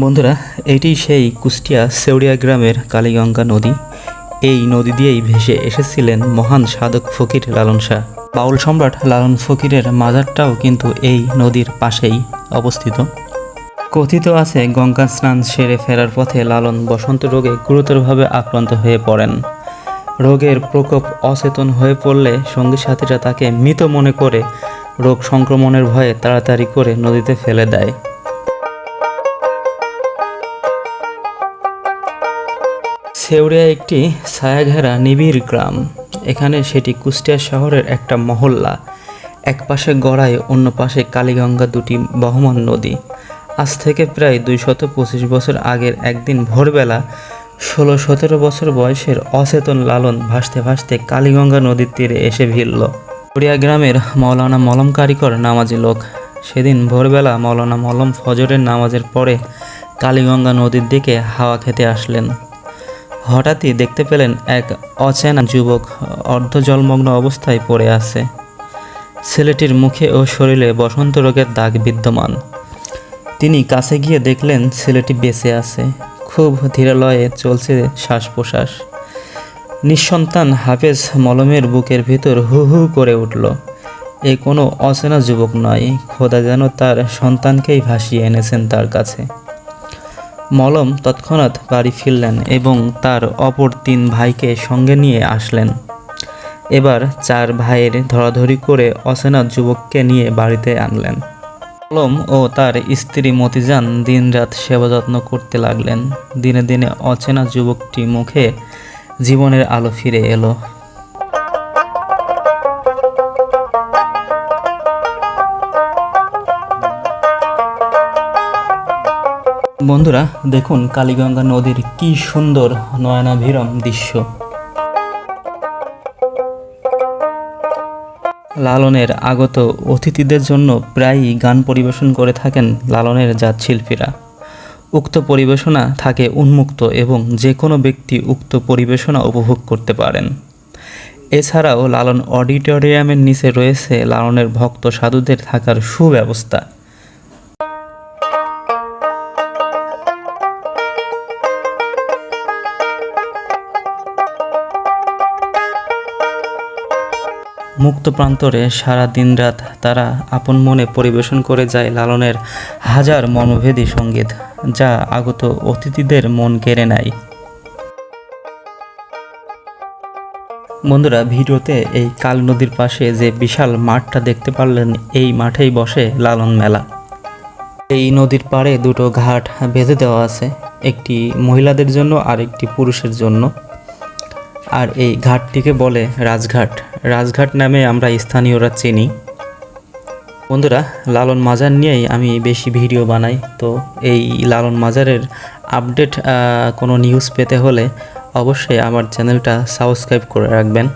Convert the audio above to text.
বন্ধুরা, এটি সেই কুষ্টিয়া সেউরিয়া গ্রামের কালীগঙ্গা নদী। এই নদী দিয়েই ভেসে এসেছিলেন মহান সাধক ফকির লালন শাহ। বাউল সম্রাট লালন ফকিরের মাজারটাও কিন্তু এই নদীর পাশেই অবস্থিত। কথিত আছে, গঙ্গা স্নান সেরে ফেরার পথে লালন বসন্ত রোগে গুরুতরভাবে আক্রান্ত হয়ে পড়েন। রোগের প্রকোপ অচেতন হয়ে পড়লে সঙ্গী সাথীরা তাকে মৃত মনে করে রোগ সংক্রমণের ভয়ে তাড়াতাড়ি করে নদীতে ফেলে দেয়। সেউরিয়া একটি ছায়াঘেরা নিবিড় গ্রাম। এখানে সেটি কুষ্টিয়া শহরের একটা মহল্লা। এক পাশে গড়াই, অন্য পাশে কালীগঙ্গা দুটি বহমান নদী। আজ থেকে প্রায় দুইশত পঁচিশ বছর আগের একদিন ভোরবেলা ষোলো সতেরো বছর বয়সের অচেতন লালন ভাসতে ভাসতে কালীগঙ্গা নদীর তীরে এসে ভিড়ল। গড়িয়া গ্রামের মৌলানা মলম কারিকর নামাজি লোক। সেদিন ভোরবেলা মৌলানা মলম ফজরের নামাজের পরে কালীগঙ্গা নদীর দিকে হাওয়া খেতে আসলেন। হঠাৎই দেখতে পেলেন এক অচেনা যুবক অর্ধ জলমগ্ন অবস্থায় পড়ে আছে। ছেলেটির মুখে ও শরীরে বসন্ত রোগের দাগ বিদ্যমান। তিনি কাছে গিয়ে দেখলেন ছেলেটি বেঁচে আছে। খুব ধীরালয়ে চলছে শ্বাস প্রশ্বাস নিঃসন্তান হাফেজ মলমের বুকের ভিতর হু হু করে উঠল। এ কোনো অচেনা যুবক নয়, খোদা যেন তার সন্তানকেই ভাসিয়ে এনেছেন তার কাছে। মলম তৎক্ষণাৎ বাড়ি ফিরলেন এবং তার অপর তিন ভাইকে সঙ্গে নিয়ে আসলেন। এবার চার ভাইয়ের ধরাধরি করে অচেনা যুবককে নিয়ে বাড়িতে আনলেন। মলম ও তার স্ত্রী মতিজান দিনরাত সেবা যত্ন করতে লাগলেন। দিনে দিনে অচেনা যুবকটি মুখে জীবনের আলো ফিরে এলো। বন্ধুরা, দেখুন কালীগঙ্গা নদীর কি সুন্দর নয়নাভিরম দৃশ্য। লালনের আগত অতিথিদের জন্য প্রায়ই গান পরিবেশন করে থাকেন লালনের জাত শিল্পীরা। উক্ত পরিবেশনা থাকে উন্মুক্ত এবং যে কোনো ব্যক্তি উক্ত পরিবেশনা উপভোগ করতে পারেন। এছাড়াও লালন অডিটোরিয়ামের নিচে রয়েছে লালনের ভক্ত সাধুদের থাকার সুব্যবস্থা। মুক্ত প্রান্তরে সারা দিনরাত তারা আপন মনে পরিবেশন করে যায় লালনের হাজার মর্মভেদী সংগীত, যা আগত অতিথিদের মন কেড়ে নেয়। বন্ধুরা, ভিডিওতে এই কাল নদীর পাশে যে বিশাল মাঠটা দেখতে পারলেন, এই মাঠেই বসে লালন মেলা। এই নদীর পাড়ে দুটো ঘাট বেঁধে দেওয়া আছে, একটি মহিলাদের জন্য আর একটি পুরুষের জন্য। আর এই ঘাটটিকে বলে রাজঘাট। রাজঘাট নামে আমরা স্থানীয়রা চিনি। বন্ধুরা, লালন মাজার নিয়েই আমি বেশি ভিডিও বানাই। তো এই লালন মাজারের আপডেট কোনো নিউজ পেতে হলে অবশ্যই আমার চ্যানেলটা সাবস্ক্রাইব করে রাখবেন।